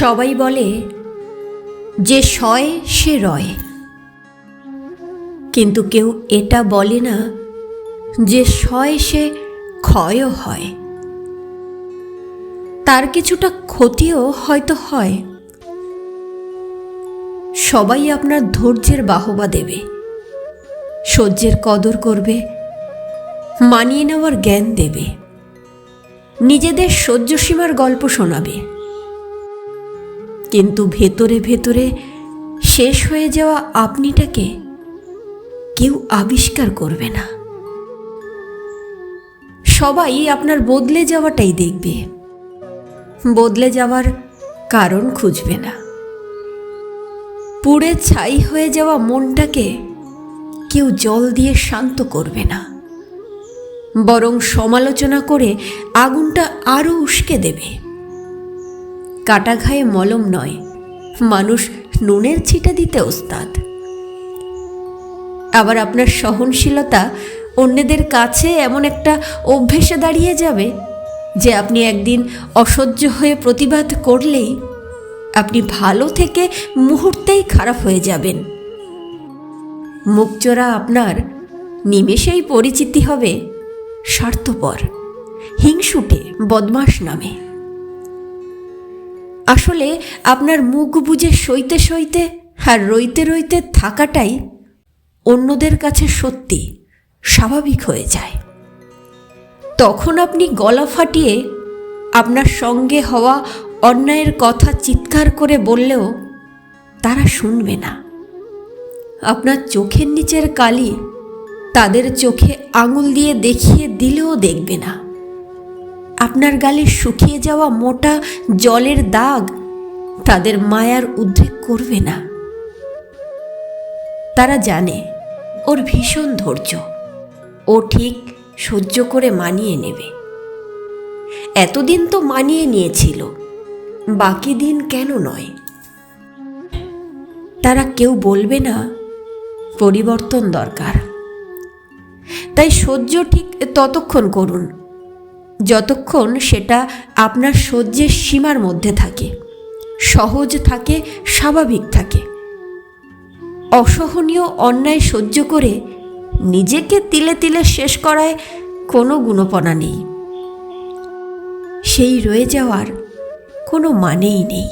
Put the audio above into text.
সবাই বলে, যে সয়, সে রয়। কিন্তু কেউ এটা বলে না, যে সয়, সে ক্ষয়ও হয়। তার কিছুটা ক্ষতিও হয়তো হয়। সবাই আপনার ধৈর্যের বাহবা দেবে, সহ্যের কদর করবে, মানিয়ে নেওয়ার জ্ঞান দেবে, নিজেদের সহ্যসীমার গল্প শোনাবে। কিন্তু ভেতরে ভেতরে শেষ হয়ে যাওয়া আপনিটাকে কেউ আবিষ্কার করবে না। সবাই আপনার বদলে যাওয়াটাই দেখবে। বদলে যাওয়ার কারণ খুঁজবে না। পুড়ে ছাই হয়ে যাওয়া মনটাকে কেউ জল দিয়ে শান্ত করবে না। বরং সমালোচনা করে আগুনটা আরও উস্কে দেবে। কাটা ঘায়ে মলম নয়, মানুষ নুনের ছিটা দিতে ওস্তাদ। আবার আপনার সহনশীলতা অন্যদের কাছে এমন একটা অভ্যেসে দাঁড়িয়ে যাবে যে আপনি একদিন অসহ্য হয়ে প্রতিবাদ করলেই আপনি ভালো থেকে মুহূর্তেই খারাপ হয়ে যাবেন। মুখচোরা আপনার নিমেষেই পরিচিতি হবে স্বার্থপর, হিংসুটে বদমাস নামে। আসলে আপনার মুখ বুঝে সইতে সইতে আর রইতে রইতে থাকাটাই অন্যদের কাছে সত্যি স্বাভাবিক হয়ে যায়। তখন আপনি গলা ফাটিয়ে আপনার সঙ্গে হওয়া অন্যায়ের কথা চিৎকার করে বললেও তারা শুনবে না। আপনার চোখের নিচের কালি তাদের চোখে আঙুল দিয়ে দেখিয়ে দিলেও দেখবে না। আপনার গালে শুকিয়ে যাওয়া মোটা জলের দাগ তাদের মায়ার উদ্রেক করবে না। তারা জানে, ওর ভীষণ ধৈর্য। ও ঠিক সহ্য করে মানিয়ে নেবে। এতদিন তো মানিয়ে নিয়েছিল, বাকি দিন কেন নয়? তারা কেউ বলবে না, পরিবর্তন দরকার। তাই সহ্য ঠিক ততক্ষণ করুন। যতক্ষণ সেটা আপনার সহ্যের সীমার মধ্যে থাকে। সহজ থাকে, স্বাভাবিক থাকে। অসহনীয় অন্যায় সহ্য করে নিজেকে তিলে তিলে শেষ করায় কোনো গুণপনা নেই। সেই রয়ে যাওয়ার কোনো মানেই নেই।